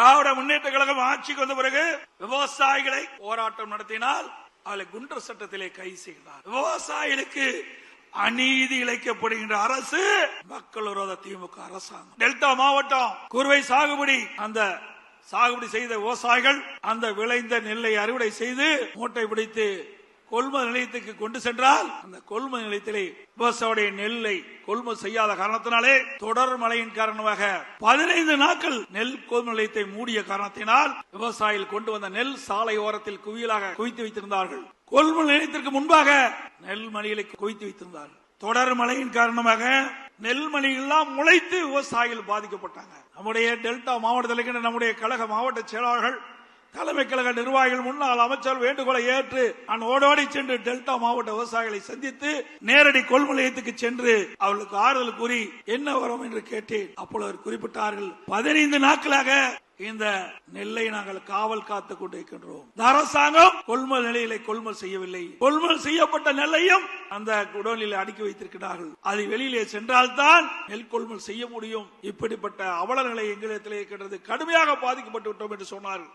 திராவிட முன்னேற்ற கழகம் ஆட்சிக்கு வந்த பிறகு விவசாயிகளை போராட்டம் நடத்தினால் அவளை குண்டர் சட்டத்திலே கை செய்தார் விவசாயிகளுக்கு அநீதி இழைக்கப்படுகின்ற அரசு மக்கள் விரோத திமுக அரசாங்கம். டெல்டா மாவட்டம் குறுவை சாகுபடி அந்த சாகுபடி செய்த விவசாயிகள் அந்த விளைந்த நெல்லை அறுவடை செய்து மூட்டை பிடித்து கொள்முதல் நிலையத்துக்கு கொண்டு சென்றால் அந்த கொள்முதல் நிலையத்திலே விவசாயியுடைய நெல்லை கொள்முதல் செய்யாத காரணத்தினாலே தொடர் மழையின் காரணமாக பதினைந்து நாட்கள் நெல் கொள்முதல் நிலையத்தை மூடிய காரணத்தினால் விவசாயிகள் கொண்டு வந்த நெல் சாலை ஓரத்தில் குவியலாக குவித்து வைத்திருந்தார்கள். கொள்முதல் நிலையத்திற்கு முன்பாக நெல் மணிகளை குவித்து வைத்திருந்தார்கள். தொடர் மழையின் காரணமாக நெல்மணி எல்லாம் முளைத்து விவசாயிகள் பாதிக்கப்பட்டாங்க. நம்முடைய டெல்டா மாவட்டத்தில் இருக்கின்ற நம்முடைய கழக மாவட்ட செயலாளர்கள் தலைமை கழக நிர்வாகிகள் முன்னாள் அமைச்சர் வேண்டுகோளை ஏற்று நான் ஓடோடி சென்று டெல்டா மாவட்ட விவசாயிகளை சந்தித்து நேரடி கொள்முதல் நிலையத்துக்கு சென்று அவர்களுக்கு ஆறுதல் கூறி என்ன வரும் என்று கேட்டேன். அப்பொழுது அவர் குறிப்பிட்டார்கள் பதினைந்து நாட்களாக இந்த நெல்லை நாங்கள் காவல் காத்துக் கொண்டிருக்கின்றோம். அரசாங்கம் கொள்முதல் நிலையிலே கொள்முதல் செய்யவில்லை. கொள்முதல் செய்யப்பட்ட நெல்லையும் அந்த குடோனில் அடுக்கி வைத்திருக்கிறார்கள். அது வெளியிலே சென்றால்தான் நெல் கொள்முதல் செய்ய முடியும். இப்படிப்பட்ட அவல நிலை எங்களிடத்திலே இருக்கின்றது கடுமையாக பாதிக்கப்பட்டு விட்டோம் என்று சொன்னார்கள்.